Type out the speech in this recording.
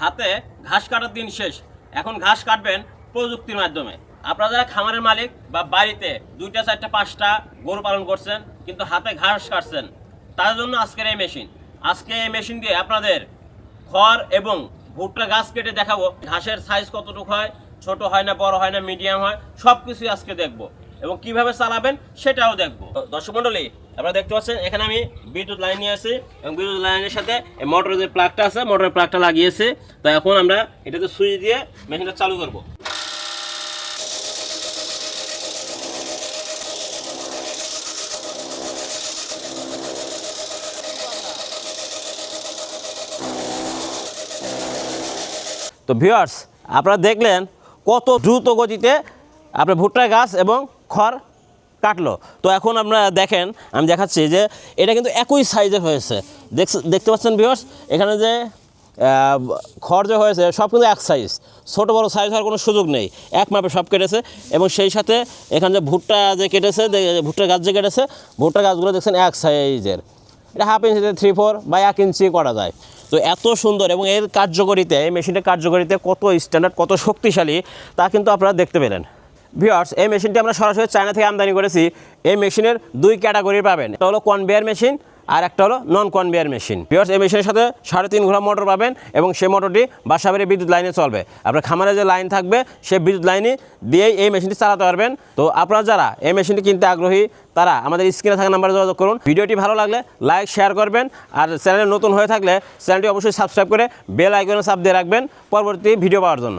হাতে ঘাস কাটার দিন শেষ। এখন ঘাস কাটবেন প্রযুক্তির মাধ্যমে। আপনারা যারা খামারের মালিক বা বাড়িতে দুইটা, চারটা, পাঁচটা গরু পালন করছেন, কিন্তু হাতে ঘাস কাটছেন, তার জন্য আজকের এই মেশিন। আজকে এই মেশিন দিয়ে আপনাদের খড় এবং ভুট্টা গাছ কেটে দেখাবো, ঘাসের সাইজ কতটুকু হয়, ছোট হয় না, বড় হয় না মিডিয়াম হয় সব কিছুই আজকে দেখব। এবং কীভাবে চালাবেন সেটাও দেখব। দর্শক মন্ডলী আপনারা দেখতে পাচ্ছেন, এখানে আমি বিদ্যুৎ লাইন নিয়ে আসি এবং বিদ্যুৎ লাইনের সাথে মোটরের যে প্লাগটা আছে মোটরের প্লাগটা লাগিয়েছে। তো এখন আমরা এটাতে সুইচ দিয়ে মেশিনটা চালু করব। তো ভিউয়ার্স আপনারা দেখলেন কত দ্রুত গতিতে আপনার ভুট্টা গাছ এবং খড় কাটলো। তো এখন আপনারা দেখেন, আমি দেখাচ্ছি যে এটা কিন্তু একই সাইজের হয়েছে। দেখতে পাচ্ছেন ভিউয়ার্স এখানে যে খড় যে হয়েছে, সব কিন্তু এক সাইজ ছোটো বড় সাইজ হওয়ার কোনো সুযোগ নেই। এক মাপে সব কেটেছে এবং সেই সাথে এখানে যে ভুট্টা যে কেটেছে ভুট্টার গাছ যে কেটেছে, ভুট্টার গাছগুলো দেখছেন এক সাইজের এটা হাফ ইঞ্চিতে থ্রি ফোর বা এক ইঞ্চি করা যায়। তো এত সুন্দর এবং এর কার্যকরিতে, এই মেশিনটার কার্যকরিতে কত স্ট্যান্ডার্ড কত শক্তিশালী, তা কিন্তু আপনারা দেখতে পেলেন। ভিওয়ার্স এই মেশিনটি আমরা সরাসরি চায়না থেকে আমদানি করেছি। এই মেশিনের দুই ক্যাটাগরি পাবেন। একটা হলো কনভেয়ার মেশিন আর একটা হলো নন কনভেয়ার মেশিন ভিওয়ার্স এই মেশিনের সাথে সাড়ে তিন ঘোড়া মোটর পাবেন এবং সেই মোটরটি বাসাবাড়ি বিদ্যুৎ লাইনে চলবে। আপনার খামারে যে লাইন থাকবে, সেই বিদ্যুৎ লাইনে দিয়েই এই মেশিনটি চালাতে পারবেন। তো আপনারা যারা এই মেশিনটি কিনতে আগ্রহী, তারা আমাদের স্ক্রিনে থাকা নাম্বারে যোগাযোগ করুন। ভিডিওটি ভালো লাগলে লাইক শেয়ার করবেন। আর চ্যানেলে নতুন হয়ে থাকলে চ্যানেলটি অবশ্যই সাবস্ক্রাইব করে বেল আইকনে চাপ দিয়ে রাখবেন। পরবর্তী ভিডিও পাওয়ার জন্য।